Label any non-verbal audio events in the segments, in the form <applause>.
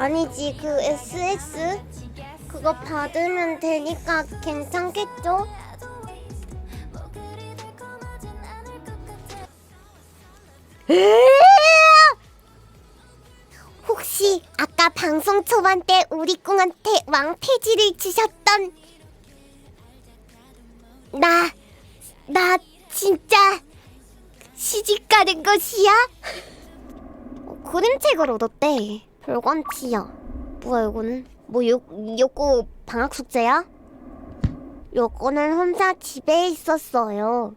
아니지 그 SS 그거 받으면 되니까 괜찮겠죠? 혹시 아까 방송 초반 때 우리 꿍한테 왕패지를 주셨던 나, 나 진짜 시집 가는 것이야? 어, 그림책을 얻었대. 별관치야. 뭐야 이거는? 뭐 요, 요거 방학 숙제야? 요거는 혼자 집에 있었어요.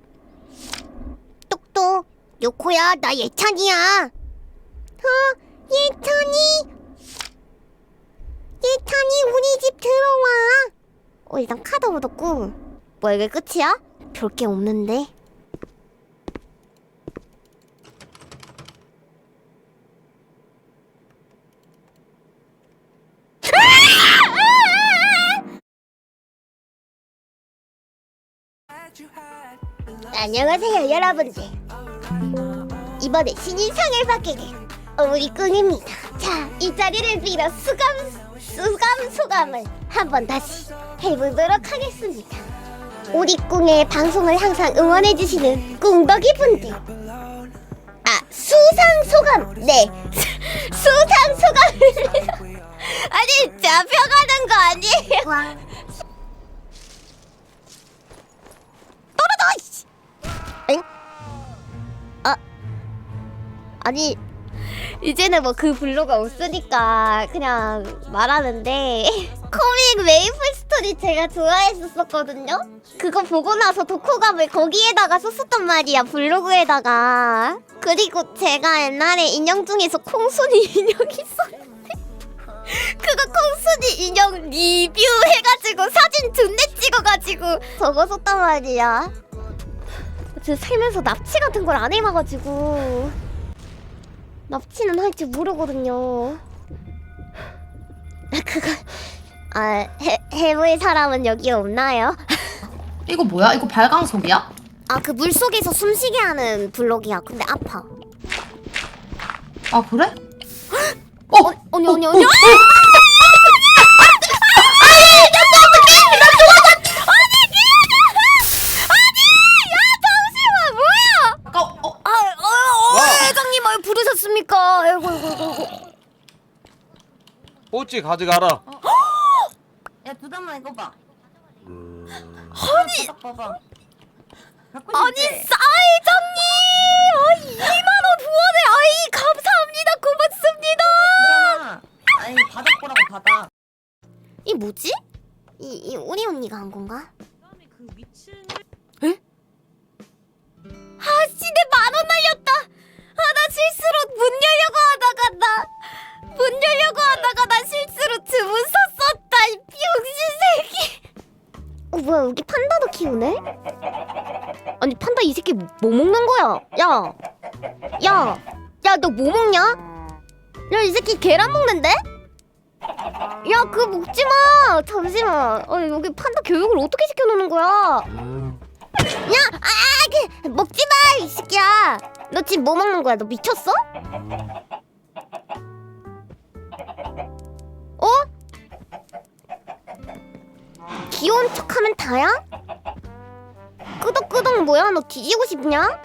똑똑, 요코야, 나 예찬이야. 어, 예찬이. 예찬이 우리 집 들어와. 어 일단 카드 얻었고. 뭐야 이게 끝이야? 별 게 없는데. 안녕하세요 여러분들. 이번에 신인상을 받게 된 우리 꿍입니다. 자 이 자리를 빌어 수감 수감 소감을 한번 다시 해보도록 하겠습니다. 우리 꿍의 방송을 항상 응원해주시는 꿍덕이 분들. 아 수상 소감. 네. <laughs> 수상 소감입니다 <laughs> 아니 잡혀가는 거 아니에요 아니 이제는 뭐 그 블로가 없으니까 그냥 말하는데 <laughs> 코믹 메이플 스토리 제가 좋아했었거든요. 그거 보고 나서 독후감을 거기에다가 썼었단 말이야 블로그에다가. 그리고 제가 옛날에 인형 중에서 콩순이 <laughs> 인형 있었는데 그거 콩순이 인형 리뷰 해가지고 사진 존내 찍어가지고 저거 썼단 말이야. 저 살면서 납치 같은 걸 안 해봐가지고 납치는 할줄 모르거든요. 그거 아 해, 해볼 사람은 여기 없나요? <laughs> 이거 뭐야? 이거 발광석이야? 아 그 물속에서 숨쉬게 하는 블록이야. 근데 아파. 아 그래? 어, 언니 언니 언니. 아까 어, 아, 어, 어, 회장님 왜 부르셨습니까? 아이고, 아이고, 아이고, 아이고. 꼬치 가져가라. 야 부담만 이거 봐. 아니, 딱 봐봐. 갖고 아니, 싶지? 사회장님! 아이, 2만 원 후원에, 아이, 감사합니다. 고맙습니다. 부담아. 아니 받아보라고 받아. 이 뭐지? 이, 이 우리 언니가 한 건가? 아, 뭐야, 여기 판다도 키우네? 아니, 판다 이 새끼 뭐 먹는 거야? 야, 야, 야, 너 뭐 먹냐? 야, 이 새끼 계란 먹는데? 야, 그거 먹지 마. 잠시만. 아, 여기 판다 교육을 어떻게 시켜놓는 거야? 야, 아, 그 먹지 마, 이 새끼야. 너 지금 뭐 먹는 거야? 너 미쳤어? 어? 귀여운 척하면 다야? 끄덕끄덕 뭐야? 너 뒤지고 싶냐?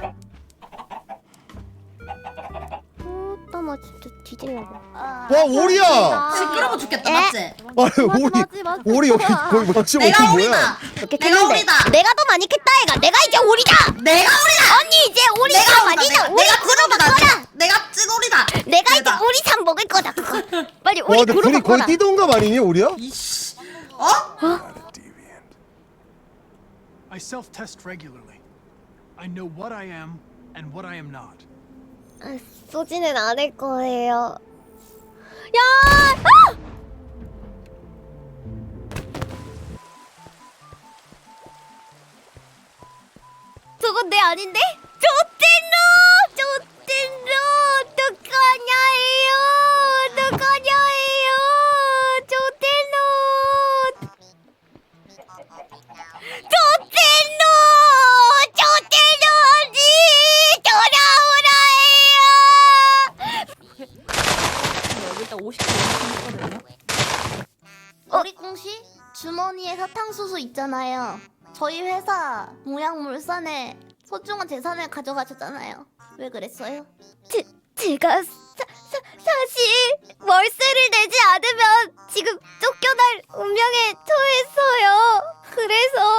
어, 나나 진짜 뒤질라고. 와 오리야! 시끄러워 죽겠다, 에? 맞지? 아니 오리. 오리 여기 내가 어떻게 오리다. 뭐야? 이렇게 내가 됐는데 오리다. 내가 더 많이 캤다 애가 내가 이제 오리다 내가 오리다. 언니 이제 오리 내가 참 오리다. 아니다 내가, 오리 내가 찐오리다. 바꿔라 내가 찐오리다. 내가 이제. 오리 참 먹을 거다 그거 빨리 와 오리 근데 둘이 거의 바꿔라 띠동갑 아니니 오리야? 이씨. 어? I self test regularly. I know what I am and what I am not. 아, 쏘지는 않을 거예요 야 아! 저건 내 아닌데? 좋댄 오리꽁씨 주머니에 사탕수수 있잖아요. 저희 회사 동양물산에 소중한 재산을 가져가셨잖아요. 왜 그랬어요? 제, 제가 사, 사, 사실 월세를 내지 않으면 지금 쫓겨날 운명에 처했어요. 그래서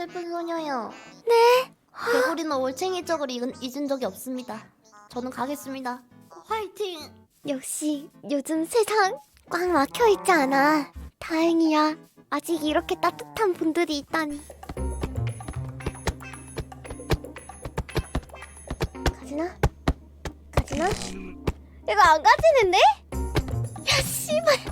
슬픈 소녀요. 네. 개구리는 올챙이 쪽을 잊은, 잊은 적이 없습니다. 저는 가겠습니다. 화이팅! 역시 요즘 세상 꽉 막혀 있지 않아. 다행이야. 아직 이렇게 따뜻한 분들이 있다니. 가지나? 가지나? 이거 안 가지는데? 야, 씨발.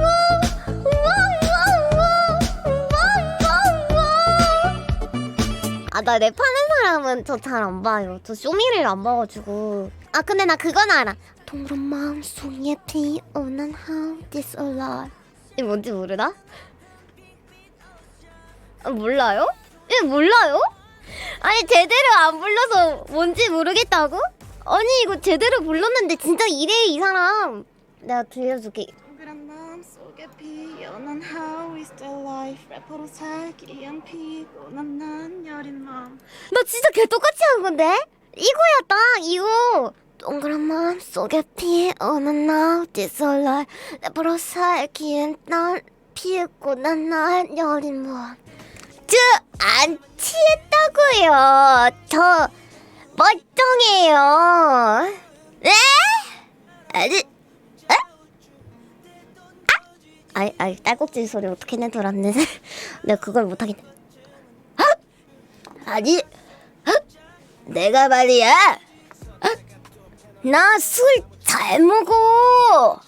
와, 와, 와, 와, 와. 아, 나랩 하는 사람은 저 잘 안 봐요. 저 쇼미를 안 봐가지고. 아, 근데 나 그건 알아. 동그란 마음 속에 피어난 How This Alive. 이게 뭔지 모르나? 아, 몰라요? 예, 몰라요? 아니, 제대로 안 불러서 뭔지 모르겠다고? 아니, 이거 제대로 불렀는데 진짜 이래, 이 사람. 내가 들려줄게. 동그란 마음 속에 피어난 How is the life 래퍼로 살기 위한 피곤한 난 여린 마음 나 진짜 개 똑같이 한 건데? 이거야 딱! 이거! 동그란 마음 속에 피어난 나 This alive 내버려 살기엔 난 피했고 난난 여린 몸 저안 취했다고요! 저 멀쩡해요! 네? 아니 에? 아? 아이 아이 딸꾹질 소리 어떻게 내더랐네. <laughs> 내가 그걸 못하겠네. 아니 내가 말이야. 나 술 잘 먹어